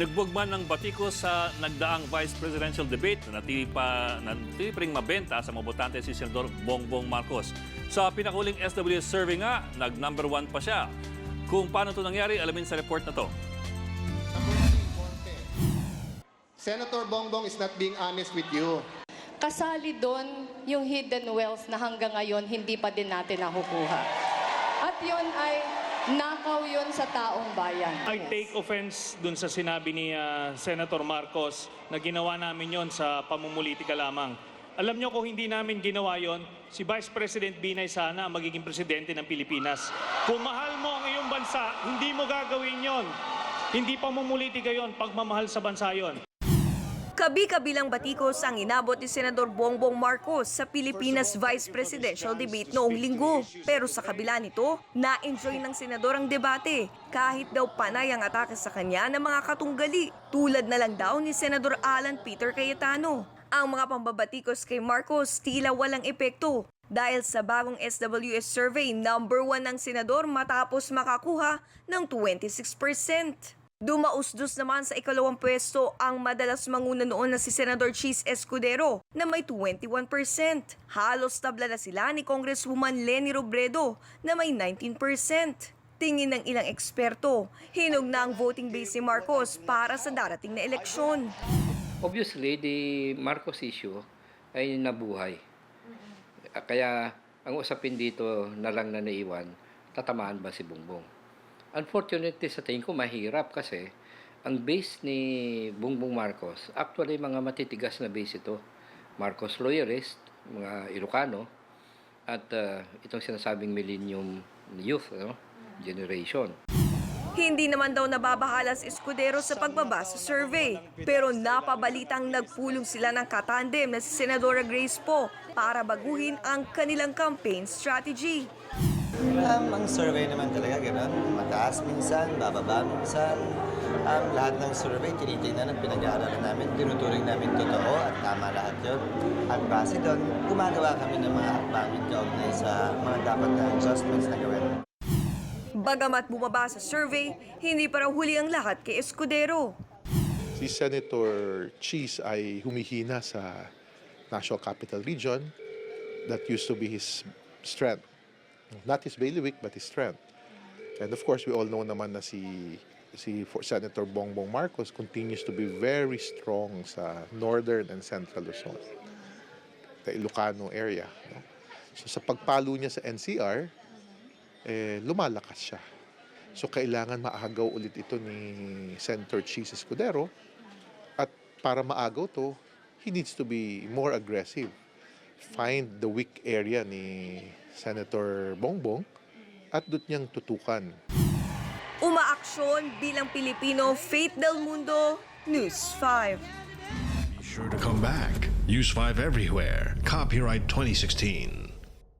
Binugbog man ng batiko sa nagdaang vice presidential debate na natili pa natili pa ring mabenta sa mga botante si Senador Bongbong Marcos. Sa pinakuling SWS survey nga, nag-number one pa siya. Kung paano ito nangyari, alamin sa report na to. Senator Bongbong is not being honest with you. kasali doon yung hidden wealth na hanggang ngayon hindi pa din natin nakukuha. At yun ay nakaw yun sa taong bayan. I take offense dun sa sinabi ni ah, Senator Marcos na ginawa namin yon sa pamumulitika lamang. Alam nyo kung hindi namin ginawa yon, si Vice President Binay sana ang magiging presidente ng Pilipinas. Kung mahal mo ang iyong bansa, hindi mo gagawin yon. Hindi pamumulitika yon, pagmamahal sa bansa yon. Kabi-kabilang batikos ang inabot ni Senador Bongbong Marcos sa Pilipinas Vice Presidential Debate noong linggo. Pero sa kabila nito, na-enjoy ng senador ang debate kahit daw panay ang atake sa kanya ng mga katunggali tulad na lang daw ni Senador Alan Peter Cayetano. Ang mga pambabatikos kay Marcos tila walang epekto dahil sa bagong SWS survey, number one ng senador matapos makakuha ng 26%. Dumausdos naman sa ikalawang pwesto ang madalas manguna noon na si Senador Cheese Escudero na may 21%. Halos tabla na sila ni Congresswoman Lenny Robredo na may 19%. Tingin ng ilang eksperto, hinog na ang voting base ni Marcos para sa darating na eleksyon. Obviously, the Marcos issue ay nabuhay. Kaya ang usapin dito na lang na naiwan, tatamaan ba si Bongbong? Unfortunately, sa tingin ko mahirap kasi ang base ni Bongbong Marcos, actually mga matitigas na base ito. Marcos loyalist, mga Ilocano, at uh, itong sinasabing millennium youth ano, generation. Hindi naman daw nababahala Escudero sa pagbaba sa survey. Pero napabalitang nagpulong sila ng katandem na si Senadora Grace Po para baguhin ang kanilang campaign strategy. Um, ang survey naman talaga gano'n. Mataas minsan, bababa minsan. Um, lahat ng survey, tinitingnan at pinag-aaralan namin. Tinuturing namin totoo at tama lahat yun. At base doon, gumagawa kami ng mga hakbangin kaugnay sa mga dapat na adjustments na gawin. Bagamat bumaba sa survey, hindi pa raw huli ang lahat kay Escudero. Si Senator Cheese ay humihina sa National Capital Region. That used to be his strength. Not his bailiwick, but his strength. And of course, we all know naman na si si Senator Bongbong Marcos continues to be very strong sa northern and central Luzon, the Ilocano area. No? So sa pagpalo niya sa NCR, eh, lumalakas siya. So kailangan maagaw ulit ito ni Senator Cheese Escudero at para maagaw to, he needs to be more aggressive. Find the weak area ni Senator Bongbong at doon niyang tutukan. Umaaksyon bilang Pilipino, Faith Del Mundo, News 5. Be sure to come back. Use 5 everywhere. Copyright 2016.